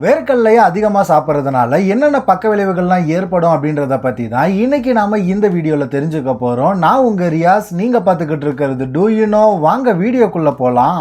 வேர்க்கடலையை அதிகமாக சாப்பிட்றதுனால என்னென்ன பக்க விளைவுகள்லாம் ஏற்படும் அப்படின்றத பற்றி தான் இன்றைக்கி நாம் இந்த வீடியோவில் தெரிஞ்சுக்க போகிறோம் நான் உங்கள் ரியாஸ். நீங்கள் பார்த்துக்கிட்டு இருக்கிறது டூ யூ நோ வாங்க வீடியோக்குள்ளே போகலாம்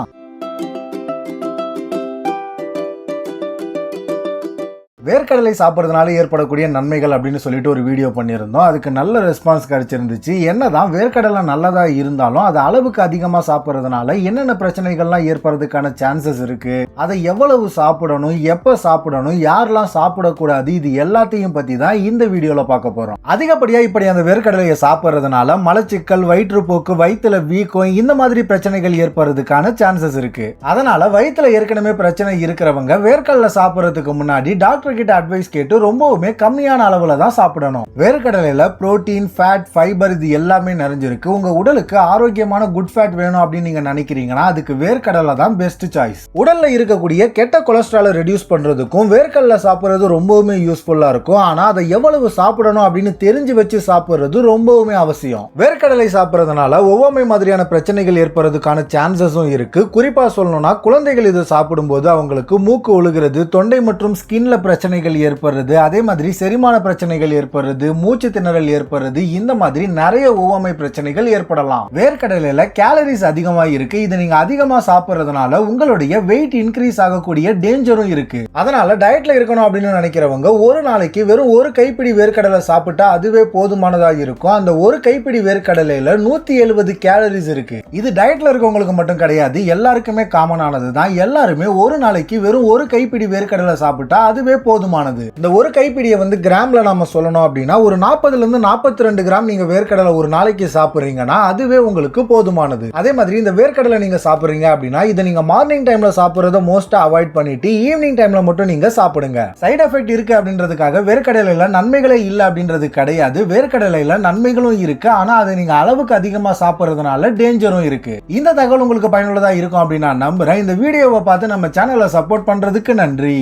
வேர்க்கடலை சாப்பிட்றதுனால ஏற்படக்கூடிய நன்மைகள் அப்படின்னு சொல்லிட்டு ஒரு வீடியோ பண்ணியிருந்தோம். அதுக்கு நல்ல ரெஸ்பான்ஸ் கிடைச்சிருந்துச்சு. என்னதான் வேர்க்கடலை நல்லதா இருந்தாலும் அது அளவுக்கு அதிகமாக சாப்பிட்றதுனால என்னென்ன பிரச்சனைகள்லாம் ஏற்படுறதுக்கான சான்சஸ் இருக்கு? அதை எவ்வளவு சாப்பிடணும்? எப்போ சாப்பிடணும்? யாரெல்லாம் சாப்பிடக்கூடாது? இது எல்லாத்தையும் பற்றி தான் இந்த வீடியோவில் பார்க்க போகிறோம் அதிகப்படியாக இப்படி அந்த வேர்க்கடலையை சாப்பிட்றதுனால மலச்சிக்கல் வயிற்றுப்போக்கு வயிற்றுல வீக்கம் இந்த மாதிரி பிரச்சனைகள் ஏற்படுறதுக்கான சான்சஸ் இருக்கு. அதனால வயிற்றுல ஏற்கனவே பிரச்சனை இருக்கிறவங்க வேர்க்கடலை சாப்பிட்றதுக்கு முன்னாடி டாக்டர் கிட்ட அட்வைஸ் கேட்டு ரொம்பவுமே கம்மியான அளவுல தான் சாப்பிடணும். வேர்க்கடலையில புரோட்டீன் ஃபேட் ஃபைபர் இது எல்லாமே நிறைஞ்சிருக்கு. உங்க உடலுக்கு ஆரோக்கியமான குட் ஃபேட் வேணும் அப்படின்னு நீங்க நினைக்கிறீங்கன்னா அதுக்கு வேர்க்கடலை தான் பெஸ்ட் சாய்ஸ் உடல்ல இருக்கக்கூடிய கெட்ட கொலஸ்ட்ராலை ரெடியூஸ் பண்றதுக்கும் வேர்க்கடலை சாப்பிட்றது ரொம்பவுமே யூஸ்ஃபுல்லா இருக்கும். ஆனா அதை எவ்வளவு சாப்பிடணும் அப்படின்னு தெரிஞ்சு வச்சு சாப்பிட்றது ரொம்பவுமே அவசியம். வேர்க்கடலை சாப்பிட்றதுனால ஒவ்வாமை மாதிரியான பிரச்சனைகள் ஏற்படுறதுக்கான சான்சஸும் இருக்கு. குறிப்பா சொல்லணும்னா குழந்தைகள் இது சாப்பிடும்போது அவங்களுக்கு மூக்கு ஒழுகிறது தொண்டை மற்றும் ஸ்கின்ல பிரச்சனை பிரச்சனைகள் ஏற்படுறது அதே மாதிரி செரிமான பிரச்சனைகள் ஏற்படுறது மூச்சு திணறல் ஏற்படுறது இந்த மாதிரி நிறைய ஒவ்வாமை பிரச்சனைகள் ஏற்படலாம். வேர்க்கடலையில கேலரிஸ் அதிகமாக இருக்கு. இதை நீங்க அதிகமா சாப்பிட்றதுனால உங்களுடைய வெயிட் இன்க்ரீஸ் ஆகக்கூடிய டேஞ்சரும் இருக்கு. அதனால டயட்ல இருக்கணும் அப்படின்னு நினைக்கிறவங்க ஒரு நாளைக்கு வெறும் ஒரு கைப்பிடி வேர்க்கடலை சாப்பிட்டா அதுவே போதுமானதாக இருக்கும். அந்த ஒரு கைப்பிடி வேர்க்கடலையில நூத்தி எழுபது கேலரிஸ் இருக்கு. இது டயட்ல இருக்கவங்களுக்கு மட்டும் கிடையாது. எல்லாருக்குமே காமனானது தான் எல்லாருமே ஒரு நாளைக்கு வெறும் ஒரு கைப்பிடி வேர்க்கடலை சாப்பிட்டா அதுவே போதுமானது. இந்த ஒரு கைப்பிடியை வந்து கிராம்ல நாம சொல்லணும் அப்படின்னா ஒரு நாற்பதுல இருந்து நாற்பத்தி ரெண்டு கிராம் நீங்க வேர்க்கடலை ஒரு நாளைக்கு சாப்பிடுறீங்கன்னா அதுவே உங்களுக்கு போதுமானது. அதே மாதிரி இந்த வேர்க்கடலை நீங்க சாப்பிடுறீங்க அப்படின்னா இதை நீங்க மார்னிங் டைம்ல சாப்பிடுறத மோஸ்டா அவாய்ட் பண்ணிட்டு ஈவினிங் டைம்ல மட்டும் நீங்க சாப்பிடுங்க. சைடு எஃபெக்ட் இருக்கு அப்படின்றதுக்காக வேர்க்கடலையில நன்மைகளே இல்லை அப்படின்றது கிடையாது. வேர்க்கடலையில நன்மைகளும் இருக்கு. ஆனா அதை நீங்க அளவுக்கு அதிகமா சாப்பிடுறதுனால டேஞ்சரும் இருக்கு. இந்த தகவல் உங்களுக்கு பயனுள்ளதா இருக்கும் அப்படின்னு நான் நம்புறேன். இந்த வீடியோவை பார்த்து நம்ம சேனலை சப்போர்ட் பண்றதுக்கு நன்றி.